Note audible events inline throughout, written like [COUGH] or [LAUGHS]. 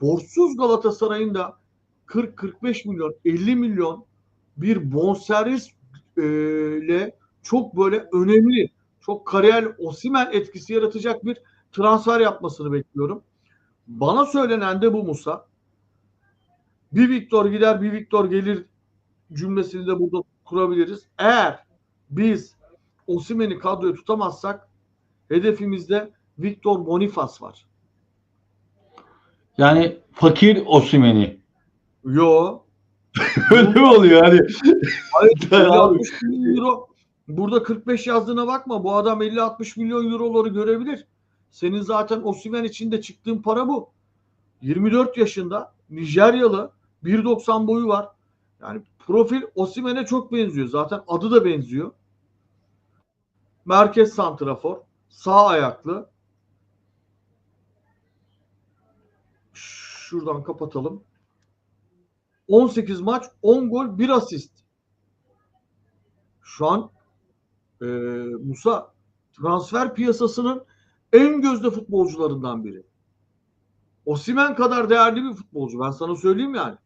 borçsuz Galatasaray'ın da 40-45 milyon 50 milyon bir bonservis e, ile çok böyle önemli çok kariyer Osimen etkisi yaratacak bir transfer yapmasını bekliyorum. Bana söylenen de bu Musa. Bir Victor gider bir Victor gelir cümlesini de burada kurabiliriz. Eğer biz Osimen'i kadroya tutamazsak hedefimizde Victor Bonifaz var. Yani fakir Osimeni. Yo. [LAUGHS] Öyle mi oluyor hani? Hayır, [LAUGHS] 60 milyon euro. Burada 45 yazdığına bakma. Bu adam 50-60 milyon euroları görebilir. Senin zaten Osimen için de çıktığın para bu. 24 yaşında Nijeryalı 1.90 boyu var. Yani profil Osimen'e çok benziyor. Zaten adı da benziyor. Merkez santrafor. Sağ ayaklı. Şuradan kapatalım. 18 maç 10 gol 1 asist. Şu an e, Musa transfer piyasasının en gözde futbolcularından biri. Osimen kadar değerli bir futbolcu. Ben sana söyleyeyim yani.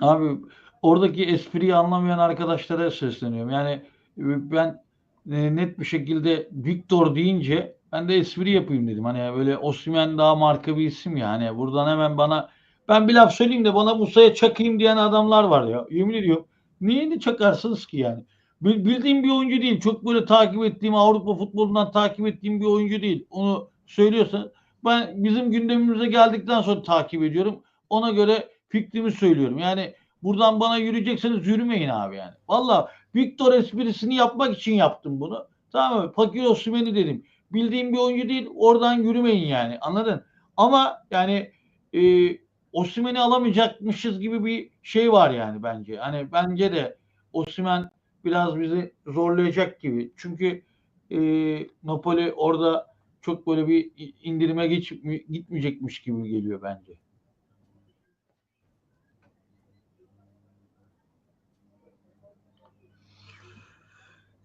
Abi oradaki espriyi anlamayan arkadaşlara sesleniyorum. Yani e, ben e, net bir şekilde Victor deyince ben de espri yapayım dedim. Hani böyle Osimhen daha marka bir isim ya. Hani buradan hemen bana ben bir laf söyleyeyim de bana Musa'ya çakayım diyen adamlar var ya. Yemin ediyorum. Niye de çakarsınız ki yani? Bildiğim bir oyuncu değil. Çok böyle takip ettiğim Avrupa futbolundan takip ettiğim bir oyuncu değil. Onu söylüyorsan ben bizim gündemimize geldikten sonra takip ediyorum. Ona göre fikrimi söylüyorum. Yani buradan bana yürüyecekseniz yürümeyin abi yani. Valla Victor esprisini yapmak için yaptım bunu. Tamam mı? Fakir Osimhen'i dedim. Bildiğim bir oyuncu değil. Oradan yürümeyin yani. Anladın? Ama yani e, Osimhen'i alamayacakmışız gibi bir şey var yani bence. Hani bence de Osimhen biraz bizi zorlayacak gibi. Çünkü e, Napoli orada çok böyle bir indirime geç, gitmeyecekmiş gibi geliyor bence.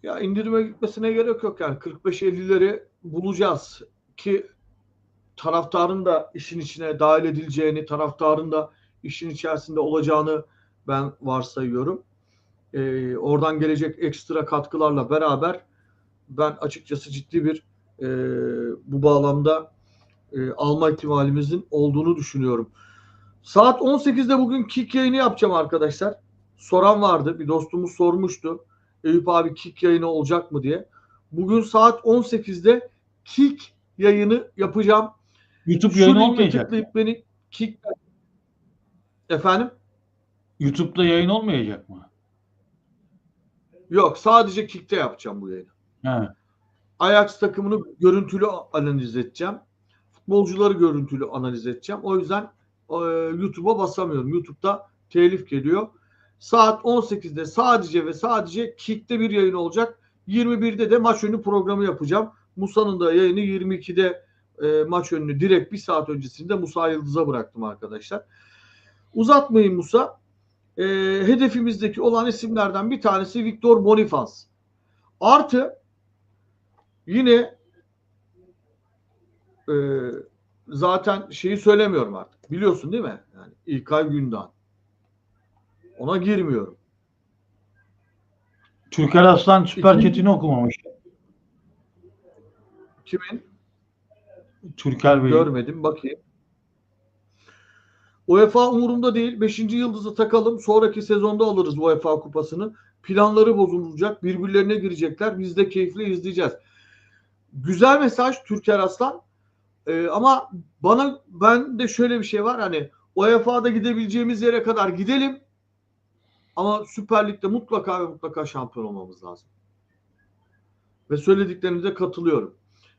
Ya indirime gitmesine gerek yok yani 45-50'leri bulacağız ki taraftarın da işin içine dahil edileceğini, taraftarın da işin içerisinde olacağını ben varsayıyorum. Ee, oradan gelecek ekstra katkılarla beraber ben açıkçası ciddi bir e, bu bağlamda e, alma ihtimalimizin olduğunu düşünüyorum. Saat 18'de bugün kick yayını yapacağım arkadaşlar. Soran vardı. Bir dostumuz sormuştu. Eyüp abi kick yayını olacak mı diye. Bugün saat 18'de kick yayını yapacağım. YouTube yayını olmayacak. Tıklayıp beni kick Efendim? YouTube'da yayın olmayacak mı? Yok sadece Kick'te yapacağım bu yayını. He. Ajax takımını görüntülü analiz edeceğim. Futbolcuları görüntülü analiz edeceğim. O yüzden e, YouTube'a basamıyorum. YouTube'da telif geliyor. Saat 18'de sadece ve sadece Kick'te bir yayın olacak. 21'de de maç önü programı yapacağım. Musa'nın da yayını 22'de e, maç önünü direkt bir saat öncesinde Musa Yıldız'a bıraktım arkadaşlar. Uzatmayın Musa. E, hedefimizdeki olan isimlerden bir tanesi Victor Bonifaz. Artı yine e, zaten şeyi söylemiyorum artık. Biliyorsun değil mi? Yani İlkay Gündoğan. Ona girmiyorum. Türker Aslan Süper Çetin'i okumamış. Kimin? Türker Bey. Görmedim bakayım. UEFA umurumda değil. Beşinci yıldızı takalım. Sonraki sezonda alırız UEFA kupasını. Planları bozulacak. Birbirlerine girecekler. Biz de keyifle izleyeceğiz. Güzel mesaj Türker Aslan. Ee, ama bana ben de şöyle bir şey var. Hani UEFA'da gidebileceğimiz yere kadar gidelim. Ama Süper Lig'de mutlaka ve mutlaka şampiyon olmamız lazım. Ve söylediklerinize katılıyorum.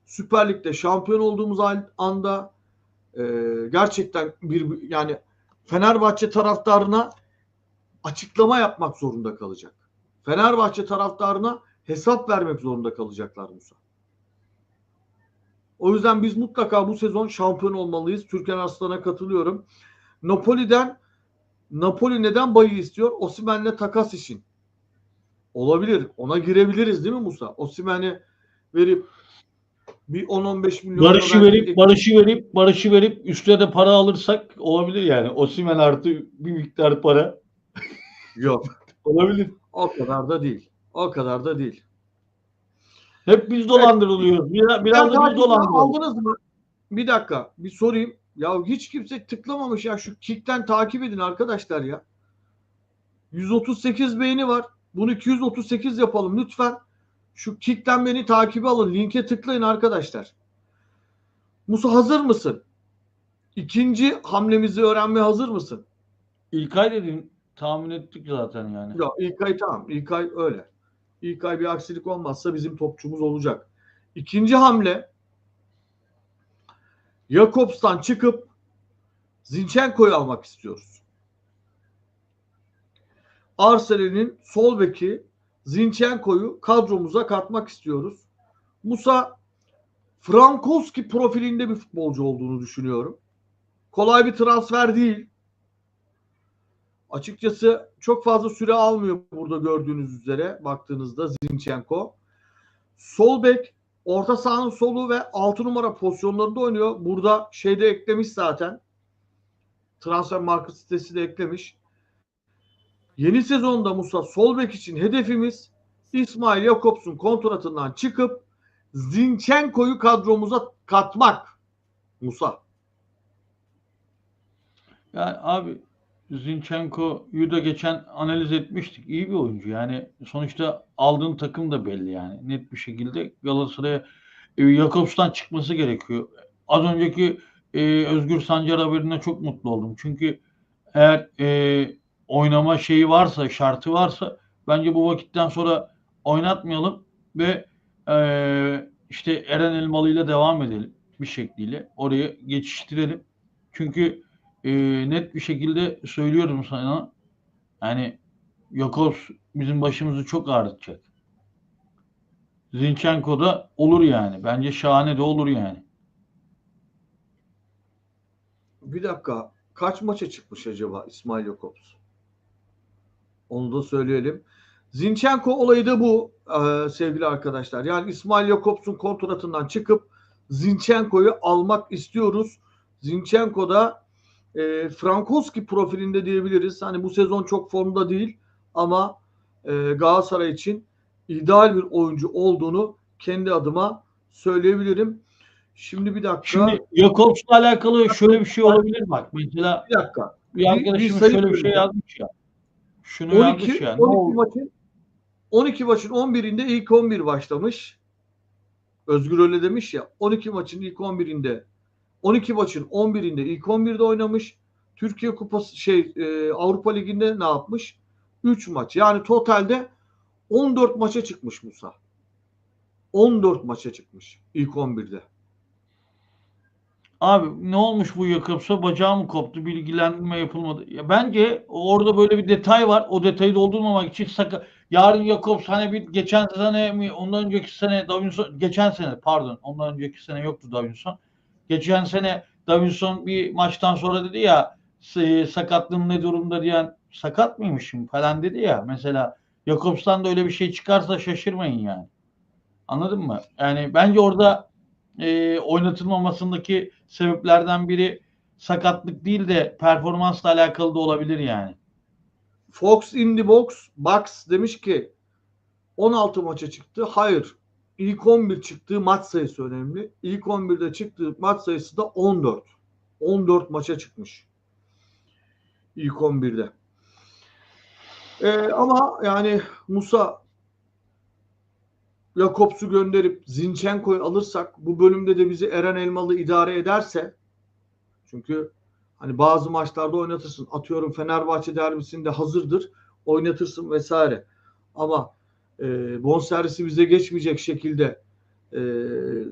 Süper Lig'de şampiyon olduğumuz anda e, gerçekten bir yani Fenerbahçe taraftarına açıklama yapmak zorunda kalacak. Fenerbahçe taraftarına hesap vermek zorunda kalacaklar Musa. O yüzden biz mutlaka bu sezon şampiyon olmalıyız. Türkan Aslan'a katılıyorum. Napoli'den Napoli neden Bayı istiyor? Osimen'le takas için. Olabilir. Ona girebiliriz değil mi Musa? Osimen'i verip Bir 10-15 milyon Barış'ı verip Barış'ı verip Barış'ı verip üstüne de para alırsak olabilir yani. Osimhen artı bir miktar para Yok. [LAUGHS] olabilir. O kadar da değil. O kadar da değil. Hep biz dolandırılıyoruz. Biraz, biraz da biz dolandırılıyoruz. Aldınız mı? Bir dakika. Bir sorayım. Ya hiç kimse tıklamamış ya. Şu Kick'ten takip edin arkadaşlar ya. 138 beğeni var. Bunu 238 yapalım lütfen. Şu Kick'ten beni takibe alın. Linke tıklayın arkadaşlar. Musa hazır mısın? İkinci hamlemizi öğrenmeye hazır mısın? İlkay dedim tahmin ettik zaten yani. Ya İlkay tamam. İlkay öyle. İlkay bir aksilik olmazsa bizim topçumuz olacak. İkinci hamle Jakobs'tan çıkıp Zinchenko'yu almak istiyoruz. Arsenal'in sol beki Zinchenko'yu kadromuza katmak istiyoruz. Musa Frankowski profilinde bir futbolcu olduğunu düşünüyorum. Kolay bir transfer değil. Açıkçası çok fazla süre almıyor burada gördüğünüz üzere baktığınızda Zinchenko. Sol bek orta sahanın solu ve 6 numara pozisyonlarında oynuyor. Burada şeyde eklemiş zaten. Transfer market sitesi de eklemiş. Yeni sezonda Musa sol bek için hedefimiz İsmail Jakobs'un kontratından çıkıp Zinchenko'yu kadromuza katmak. Musa. Yani abi Zinchenko'yu da geçen analiz etmiştik. İyi bir oyuncu. Yani sonuçta aldığın takım da belli yani. Net bir şekilde Galatasaray'a e, Jakobs'tan çıkması gerekiyor. Az önceki e, Özgür Sancar haberine çok mutlu oldum. Çünkü eğer e, oynama şeyi varsa, şartı varsa bence bu vakitten sonra oynatmayalım ve e, işte Eren Elmalı ile devam edelim bir şekliyle. Oraya geçiştirelim. Çünkü e, net bir şekilde söylüyorum sana yani Jakobs bizim başımızı çok ağrıtacak. Zinchenko da olur yani. Bence şahane de olur yani. Bir dakika. Kaç maça çıkmış acaba İsmail Jakobs? Onu da söyleyelim. Zinchenko olayı da bu e, sevgili arkadaşlar. Yani İsmail Jakobs'un kontratından çıkıp Zinchenko'yu almak istiyoruz. Zinchenko da e, Frankowski profilinde diyebiliriz. Hani bu sezon çok formda değil ama e, Galatasaray için ideal bir oyuncu olduğunu kendi adıma söyleyebilirim. Şimdi bir dakika. Şimdi Jakobs'la alakalı şöyle bir şey olabilir bak. Mesela bir dakika. bir bir arkadaşımız sayı şöyle bir şey yazmış ya. Şunu 12, yazmış ya. Ne 12 oldu? maçın 12 maçın 11'inde ilk 11 başlamış. Özgür öyle demiş ya. 12 maçın ilk 11'inde 12 maçın 11'inde ilk 11'de oynamış. Türkiye Kupası şey e, Avrupa Ligi'nde ne yapmış? 3 maç. Yani totalde 14 maça çıkmış Musa. 14 maça çıkmış ilk 11'de. Abi ne olmuş bu Jakobs'a? Bacağı mı koptu? Bilgilendirme yapılmadı. Ya bence orada böyle bir detay var. O detayı doldurmamak için sakın. Yarın Jakobs hani bir geçen sene mi ondan önceki sene Davinson geçen sene pardon ondan önceki sene yoktu Davinson. Geçen sene Davinson bir maçtan sonra dedi ya "S- sakatlığım ne durumda diyen sakat mıymışım falan dedi ya mesela Jakobs'tan da öyle bir şey çıkarsa şaşırmayın yani. Anladın mı? Yani bence orada e, oynatılmamasındaki sebeplerden biri sakatlık değil de performansla alakalı da olabilir yani. Fox in box box demiş ki 16 maça çıktı. Hayır. İlk 11 çıktığı maç sayısı önemli. İlk 11'de çıktığı maç sayısı da 14. 14 maça çıkmış. İlk 11'de. Ee, ama yani Musa Jakobs'u gönderip Zinchenko'yu alırsak bu bölümde de bizi Eren Elmalı idare ederse çünkü Hani bazı maçlarda oynatırsın. Atıyorum Fenerbahçe derbisinde hazırdır. Oynatırsın vesaire. Ama e, bonservisi bize geçmeyecek şekilde e,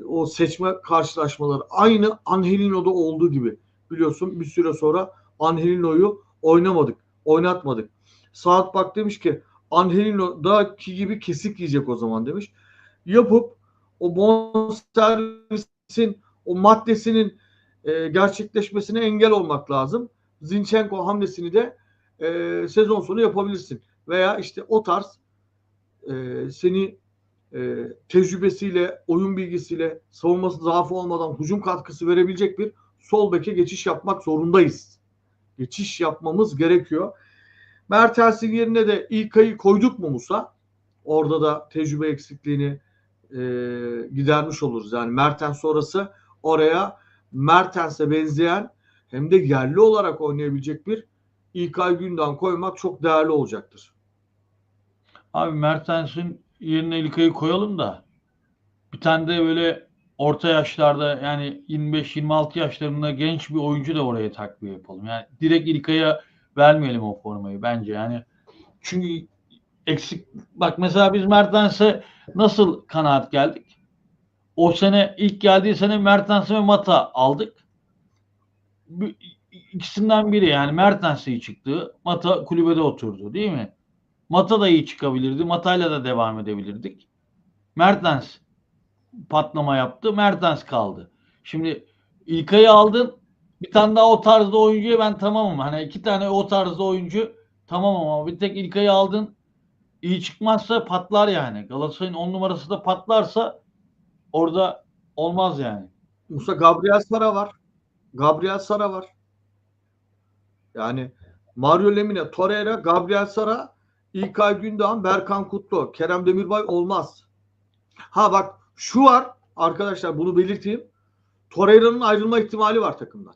o seçme karşılaşmaları aynı Angelino'da olduğu gibi. Biliyorsun bir süre sonra Angelino'yu oynamadık. Oynatmadık. Saat bak demiş ki Angelino'daki gibi kesik yiyecek o zaman demiş. Yapıp o bonservisin o maddesinin e, gerçekleşmesine engel olmak lazım. Zinchenko hamlesini de e, sezon sonu yapabilirsin. Veya işte o tarz e, seni e, tecrübesiyle, oyun bilgisiyle, savunması zaafı olmadan hücum katkısı verebilecek bir sol beke geçiş yapmak zorundayız. Geçiş yapmamız gerekiyor. Mertens'in yerine de İlkay'ı koyduk mu Musa? Orada da tecrübe eksikliğini e, gidermiş oluruz. Yani Mertens sonrası oraya Mertens'e benzeyen hem de yerli olarak oynayabilecek bir İlkay Gündoğan koymak çok değerli olacaktır. Abi Mertens'in yerine İlkay'ı koyalım da bir tane de böyle orta yaşlarda yani 25-26 yaşlarında genç bir oyuncu da oraya takviye yapalım. Yani direkt İlkay'a vermeyelim o formayı bence. Yani çünkü eksik bak mesela biz Mertens'e nasıl kanaat geldik? O sene ilk geldiği sene Mertens ve Mata aldık. İkisinden biri yani Mertens iyi çıktı. Mata kulübede oturdu değil mi? Mata da iyi çıkabilirdi. Mata'yla da devam edebilirdik. Mertens patlama yaptı. Mertens kaldı. Şimdi İlkay'ı aldın. Bir tane daha o tarzda oyuncuya ben tamamım. Hani iki tane o tarzda oyuncu tamam ama bir tek İlkay'ı aldın. iyi çıkmazsa patlar yani. Galatasaray'ın on numarası da patlarsa orada olmaz yani. Musa Gabriel Sara var. Gabriel Sara var. Yani Mario Lemine, Torreira, Gabriel Sara, İlkay Gündoğan, Berkan Kutlu, Kerem Demirbay olmaz. Ha bak şu var arkadaşlar bunu belirteyim. Torreira'nın ayrılma ihtimali var takımdan.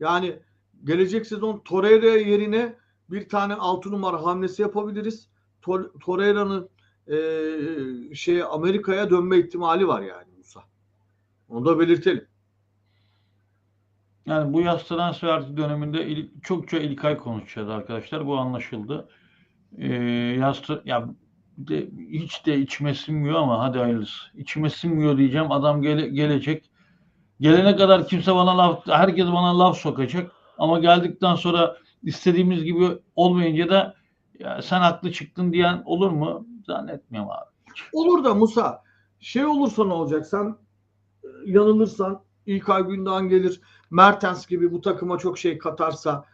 Yani gelecek sezon Torreira yerine bir tane 6 numara hamlesi yapabiliriz. Tor- Torreira'nın e, şey Amerika'ya dönme ihtimali var yani Musa. Onu da belirtelim. Yani bu yaz transfer döneminde il, çokça İlkay konuşacağız arkadaşlar. Bu anlaşıldı. Ee, yaz ya de, hiç de içime sinmiyor ama hadi hayırlısı. İçime sinmiyor diyeceğim. Adam gele- gelecek. Gelene kadar kimse bana laf, herkes bana laf sokacak. Ama geldikten sonra istediğimiz gibi olmayınca da ya sen haklı çıktın diyen olur mu? Zannetmiyorum abi. Olur da Musa şey olursa ne olacak? Sen e, yanılırsan İlkay Gündoğan gelir. Mertens gibi bu takıma çok şey katarsa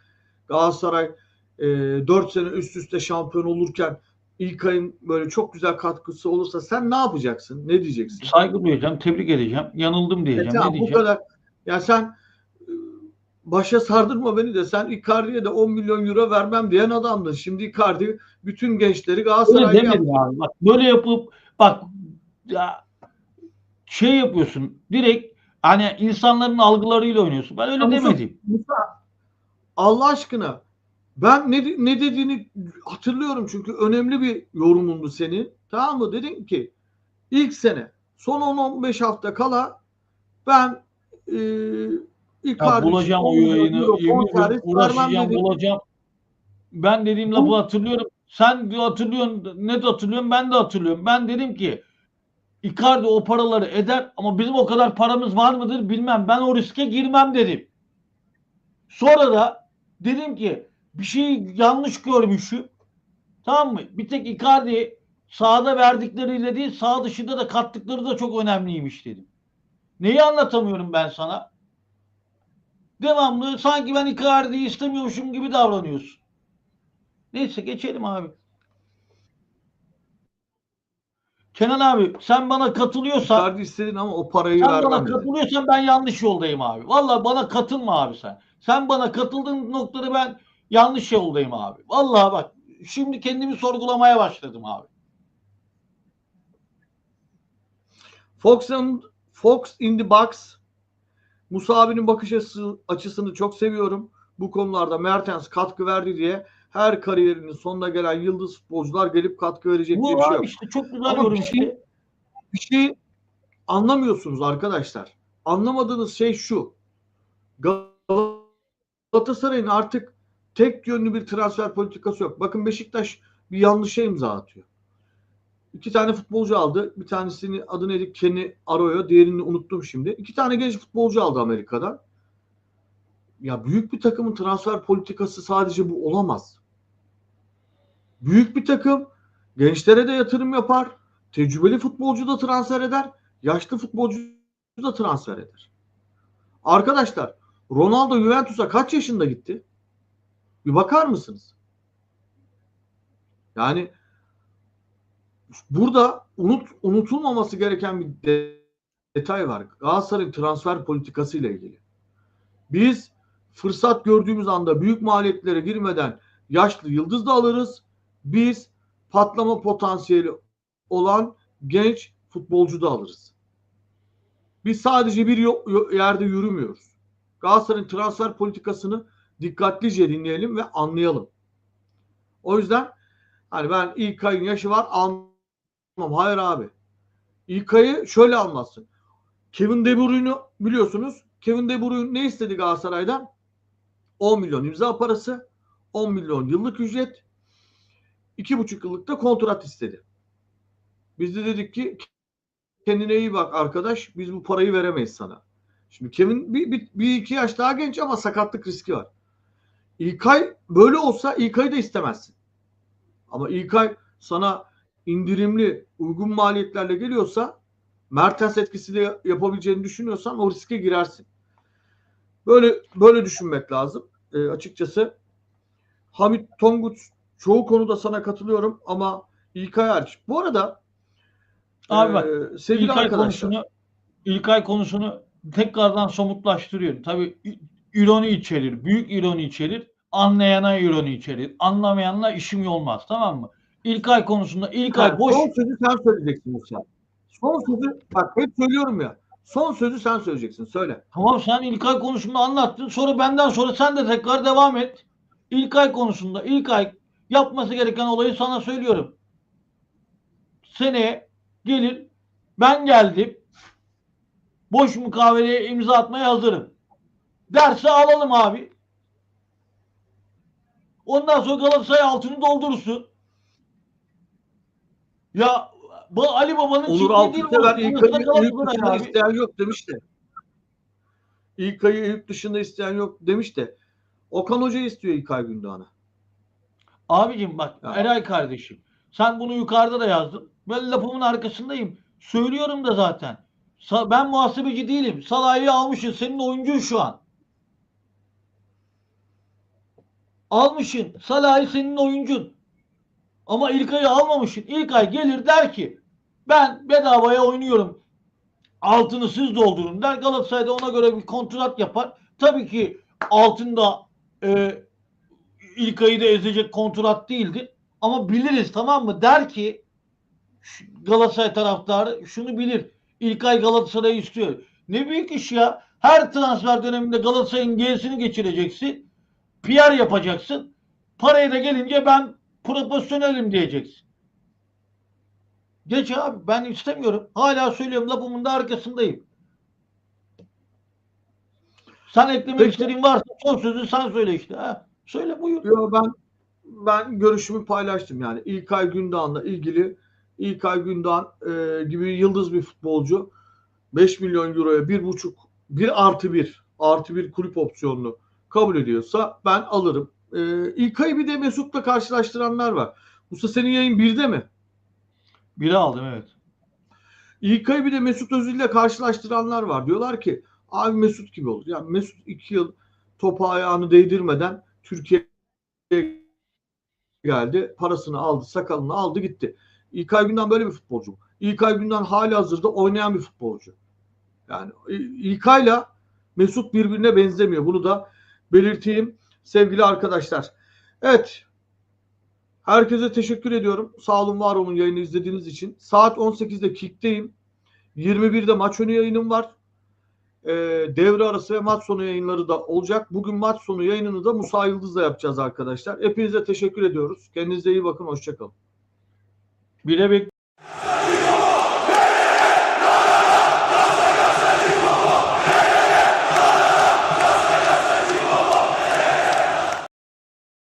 Galatasaray e, 4 sene üst üste şampiyon olurken İlkay'ın böyle çok güzel katkısı olursa sen ne yapacaksın? Ne diyeceksin? Saygı duyacağım, tebrik edeceğim. Yanıldım E diyeceğim. tamam, ne bu diyeceğim? kadar. Ya sen e, başa sardırma beni de sen Icardi'ye de 10 milyon euro vermem diyen adamdın. Şimdi Icardi bütün gençleri Galatasaray'a yaptı. demedim abi. Bak böyle yapıp bak ya şey yapıyorsun direkt hani insanların algılarıyla oynuyorsun. Ben öyle Ama demedim. Musa Allah aşkına ben ne, ne dediğini hatırlıyorum çünkü önemli bir yorumundu senin. Tamam mı? Dedin ki ilk sene son 10-15 hafta kala ben e, Ya Icardi bulacağım o 10 milyon yayını. uğraşacağım bulacağım. Ben dediğim lafı hatırlıyorum. Sen hatırlıyorsun. Net hatırlıyorum. Ben de hatırlıyorum. Ben dedim ki Icardi o paraları eder ama bizim o kadar paramız var mıdır bilmem. Ben o riske girmem dedim. Sonra da dedim ki bir şeyi yanlış görmüşüm. Tamam mı? Bir tek Icardi sahada verdikleriyle değil sağ dışında da kattıkları da çok önemliymiş dedim. Neyi anlatamıyorum ben sana? Devamlı sanki ben Icardi'yi istemiyormuşum gibi davranıyorsun. Neyse geçelim abi. Kenan abi sen bana katılıyorsan Icardi istedin ama o parayı sen bana vermem dedin. katılıyorsan ben yanlış yoldayım abi. Vallahi bana katılma abi sen. Sen bana katıldığın noktada ben yanlış yoldayım abi. Vallahi bak şimdi kendimi sorgulamaya başladım abi. Fox, and, Fox in the Box Musa abinin bakış açısı, açısını çok seviyorum. Bu konularda Mertens katkı verdi diye her kariyerinin sonuna gelen yıldız futbolcular gelip katkı verecek diye Bu bir şey yok. işte çok güzel Ama yorum bir şey-. Bir şey anlamıyorsunuz arkadaşlar. Anlamadığınız şey şu. Galatasaray'ın artık tek yönlü bir transfer politikası yok. Bakın Beşiktaş bir yanlışa imza atıyor. İki tane futbolcu aldı. Bir tanesini adı neydi? Kenny Arroyo. Diğerini unuttum şimdi. İki tane genç futbolcu aldı Amerika'dan. Ya büyük bir takımın transfer politikası sadece bu olamaz. Büyük bir takım gençlere de yatırım yapar. Tecrübeli futbolcu da transfer eder. Yaşlı futbolcu da transfer eder. Arkadaşlar Ronaldo Juventus'a kaç yaşında gitti? Bir bakar mısınız? Yani burada unut unutulmaması gereken bir de- detay var. Galatasaray'ın transfer politikası ile ilgili. Biz fırsat gördüğümüz anda büyük maliyetlere girmeden yaşlı yıldız da alırız. Biz patlama potansiyeli olan genç futbolcu da alırız. Biz sadece bir yerde yürümüyoruz. Galatasaray'ın transfer politikasını dikkatlice dinleyelim ve anlayalım. O yüzden hani ben ilk ayın yaşı var almam. Hayır abi. İlk ayı şöyle almazsın. Kevin De Bruyne'ü biliyorsunuz. Kevin De Bruyne ne istedi Galatasaray'dan? 10 milyon imza parası, 10 milyon yıllık ücret, 2,5 yıllık da kontrat istedi. Biz de dedik ki kendine iyi bak arkadaş biz bu parayı veremeyiz sana. Şimdi Kevin bir, bir, bir iki yaş daha genç ama sakatlık riski var. İlkay böyle olsa İlkay'ı da istemezsin. Ama İlkay sana indirimli uygun maliyetlerle geliyorsa Mertens etkisiyle yapabileceğini düşünüyorsan o riske girersin. Böyle böyle düşünmek lazım. E, açıkçası Hamit Tongut çoğu konuda sana katılıyorum ama İlkay hariç. Bu arada Abi bak, e, sevgili İlkay arkadaşlar konusunu İlkay konusunu tekrardan somutlaştırıyorum. Tabii ironi içerir, büyük ironi içerir, anlayana ironi içerir, anlamayanla işim olmaz tamam mı? İlkay konusunda İlkay Ha, boş Son sözü sen söyleyeceksin Musa. Son sözü bak hep söylüyorum ya. Son sözü sen söyleyeceksin. Söyle. Tamam sen İlkay konusunda anlattın. Sonra benden sonra sen de tekrar devam et. İlkay konusunda İlkay yapması gereken olayı sana söylüyorum. Seneye gelir ben geldim. Boş mukaveleye imza atmaya hazırım. Dersi alalım abi. Ondan sonra Galatasaray altını doldurursun. Ya bu Ali Baba'nın Onur bu. ilk ayı yurt Galatasaray dışında abi. isteyen yok demişti. İlk ayı yurt dışında isteyen yok demiş de Okan Hoca istiyor ilk ay Gündoğan'a. Abicim bak Ya. Eray kardeşim. Sen bunu yukarıda da yazdın. Ben lafımın arkasındayım. Söylüyorum da zaten. Sa- ben muhasebeci değilim. Salah'ı almışsın. Senin oyuncun şu an. Almışsın. Salah'ı senin oyuncun. Ama İlkay'ı almamışsın. İlkay gelir der ki ben bedavaya oynuyorum. Altını siz doldurun der. Galatasaray'da ona göre bir kontrat yapar. Tabii ki altında e, İlkay'ı da ezecek kontrat değildi. Ama biliriz tamam mı? Der ki Galatasaray taraftarı şunu bilir. İlkay Galatasaray'ı istiyor. Ne büyük iş ya. Her transfer döneminde Galatasaray'ın G'sini geçireceksin. PR yapacaksın. Parayı da gelince ben profesyonelim diyeceksin. Geç abi ben istemiyorum. Hala söylüyorum lafımın da arkasındayım. Sen eklemek Peki. istediğin varsa son sözü sen söyle işte. Ha? Söyle buyur. Yo, ben ben görüşümü paylaştım yani. İlkay Gündoğan'la ilgili İlkay Gündoğan e, gibi yıldız bir futbolcu 5 milyon euroya 1,5 1 artı 1 artı 1 kulüp opsiyonunu kabul ediyorsa ben alırım. E, İlkay'ı bir de Mesut'la karşılaştıranlar var. Musa senin yayın 1'de mi? Biri aldım evet. İlkay'ı bir de Mesut Özil'le karşılaştıranlar var. Diyorlar ki abi Mesut gibi olur. Yani Mesut 2 yıl topa ayağını değdirmeden Türkiye'ye geldi. Parasını aldı, sakalını aldı gitti. İlkay Gündoğan böyle bir futbolcu. İlkay Gündoğan hali hazırda oynayan bir futbolcu. Yani İlkay'la Mesut birbirine benzemiyor. Bunu da belirteyim sevgili arkadaşlar. Evet. Herkese teşekkür ediyorum. Sağ olun var olun yayını izlediğiniz için. Saat 18'de Kick'teyim. 21'de maç önü yayınım var. Ee, devre arası ve maç sonu yayınları da olacak. Bugün maç sonu yayınını da Musa Yıldız'la yapacağız arkadaşlar. Hepinize teşekkür ediyoruz. Kendinize iyi bakın. Hoşçakalın. Bire bek